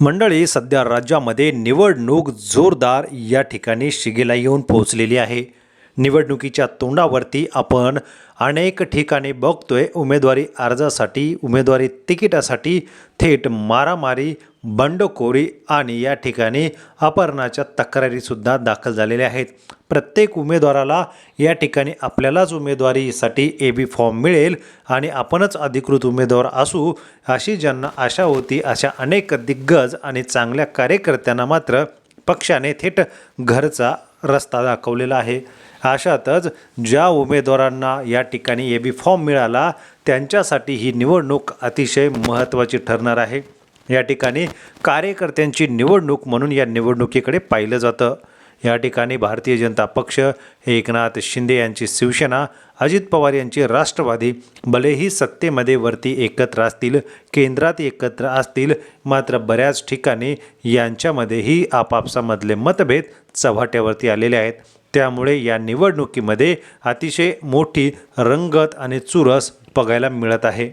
मंडळी सध्या राज्यामध्ये निवडणूक जोरदार या ठिकाणी शिगेला येऊन पोहोचलेली आहे. निवडणुकीच्या तोंडावरती आपण अनेक ठिकाणी बघतोय उमेदवारी अर्जासाठी उमेदवारी तिकिटासाठी थेट मारामारी बंडखोरी आणि या ठिकाणी अपहरणाच्या तक्रारीसुद्धा दाखल झालेल्या आहेत. प्रत्येक उमेदवाराला या ठिकाणी आपल्यालाच उमेदवारीसाठी ए बी फॉर्म मिळेल आणि आपणच अधिकृत उमेदवार असू अशी ज्यांना आशा होती अशा अनेक दिग्गज आणि चांगल्या कार्यकर्त्यांना मात्र पक्षाने थेट घरचा रस्ता दाखवलेला आहे. अशातच ज्या उमेदवारांना या ठिकाणी ए बी फॉर्म मिळाला त्यांच्यासाठी ही निवडणूक अतिशय महत्त्वाची ठरणार आहे. या ठिकाणी कार्यकर्त्यांची निवडणूक म्हणून या निवडणुकीकडे पाहिलं जातं. या ठिकाणी भारतीय जनता पक्ष एकनाथ शिंदे यांची शिवसेना अजित पवार यांची राष्ट्रवादी भलेही सत्तेमध्ये वरती एकत्र असतील केंद्रात एकत्र असतील मात्र बऱ्याच ठिकाणी यांच्यामध्येही आपापसामधले मतभेद चव्हाट्यावरती आलेले आहेत. त्यामुळे या निवडणुकीमध्ये अतिशय मोठी रंगत आणि चुरस बघायला मिळत आहे.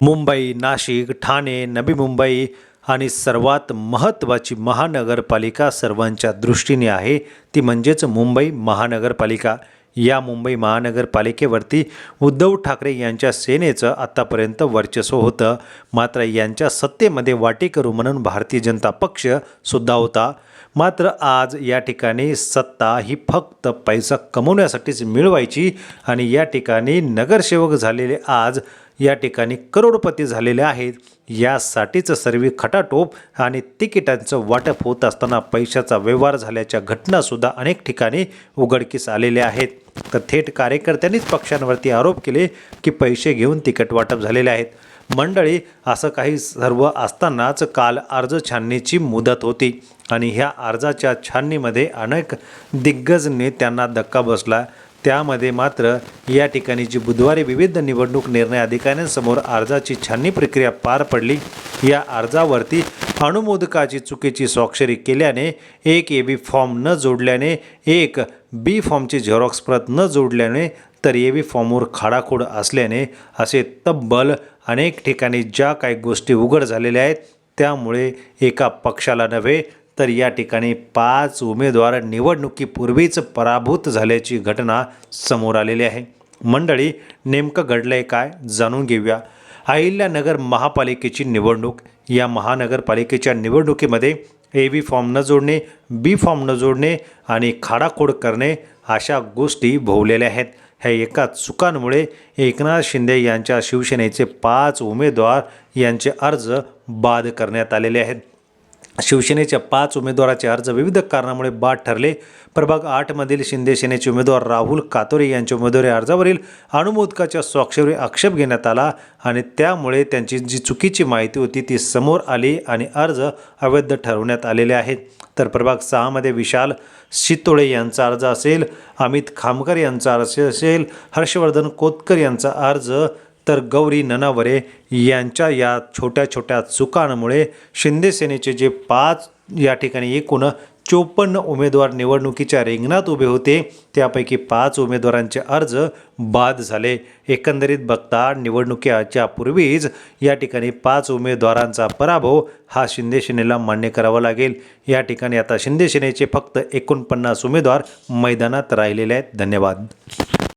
मुंबई नाशिक ठाणे नवी मुंबई आणि सर्वात महत्त्वाची महानगरपालिका सर्वांच्या दृष्टीने आहे ती म्हणजेच मुंबई महानगरपालिका. या मुंबई महानगरपालिकेवरती उद्धव ठाकरे यांच्या सेनेचं आत्तापर्यंत वर्चस्व होतं. मात्र यांच्या सत्तेमध्ये वाटेकरू म्हणून भारतीय जनता पक्ष सुद्धा होता. मात्र आज या ठिकाणी सत्ता ही फक्त पैसा कमवण्यासाठीच मिळवायची आणि या ठिकाणी नगरसेवक झालेले आज या ठिकाणी करोडपती झालेले आहेत. यासाठीच सर्व खटाटोप आणि तिकिटांचं वाटप होत असताना पैशाचा व्यवहार झाल्याच्या घटनासुद्धा अनेक ठिकाणी उघडकीस आलेल्या आहेत. तर थेट कार्यकर्त्यांनीच पक्षांवरती आरोप केले की पैसे घेऊन तिकीट वाटप झालेले आहेत. मंडळी असं काही सर्व असतानाच काल अर्ज छाननीची मुदत होती आणि ह्या अर्जाच्या छाननीमध्ये अनेक दिग्गज नेत्यांना धक्का बसला. त्यामध्ये मात्र या ठिकाणी जी बुधवारी विविध निवडणूक निर्णय अधिकाऱ्यांसमोर अर्जाची छाननी प्रक्रिया पार पडली. या अर्जावरती अनुमोदकाची चुकीची स्वाक्षरी केल्याने एक ए बी फॉर्म न जोडल्याने एक बी फॉर्मची झेरॉक्स प्रत न जोडल्याने तर ए बी फॉर्मवर खाडाखोड असल्याने असे तब्बल अनेक ठिकाणी ज्या काही गोष्टी उघड झालेल्या आहेत त्यामुळे एका पक्षाला नव्हे तर या ठिकाणी पाच उमेदवार निवडणुकीपूर्वीच पराभूत झाल्याची घटना समोर आलेली आहे. मंडळी नेमकं घडलं आहे काय जाणून घेऊया. अहिल्यानगर महापालिकेची निवडणूक. या महानगरपालिकेच्या निवडणुकीमध्ये ए बी फॉर्म न जोडणे बी फॉर्म न जोडणे आणि खाडाखोड करणे अशा गोष्टी भोवलेल्या आहेत. ह्या एका चुकांमुळे एकनाथ शिंदे यांच्या शिवसेनेचे पाच उमेदवार यांचे अर्ज बाद करण्यात आलेले आहेत. शिवसेनेच्या पाच उमेदवाराचे अर्ज विविध कारणामुळे बाद ठरले. प्रभाग आठमधील शिंदे सेनेचे उमेदवार राहुल कातोरे यांच्या उमेदवारी अर्जावरील अनुमोदकाच्या स्वाक्षरी आक्षेप घेण्यात आला आणि त्यामुळे त्यांची जी चुकीची माहिती होती ती समोर आली आणि अर्ज अवैध ठरवण्यात आलेले आहेत. तर प्रभाग सहामध्ये विशाल शितोळे यांचा अर्ज असेल अमित खामकर यांचा अर्ज असेल हर्षवर्धन कोतकर यांचा अर्ज तर गौरी ननावरे यांच्या या छोट्या छोट्या चुकांमुळे शिंदे सेनेचे जे पाच या ठिकाणी एकूण चोपन्न उमेदवार निवडणुकीच्या रिंगणात उभे होते त्यापैकी पाच उमेदवारांचे अर्ज बाद झाले. एकंदरीत बघता निवडणुकीच्या पूर्वीच या ठिकाणी पाच उमेदवारांचा पराभव हा शिंदेसेनेला मान्य करावा लागेल. या ठिकाणी आता शिंदेसेनेचे फक्त एकोणपन्नास उमेदवार मैदानात राहिलेले आहेत. धन्यवाद.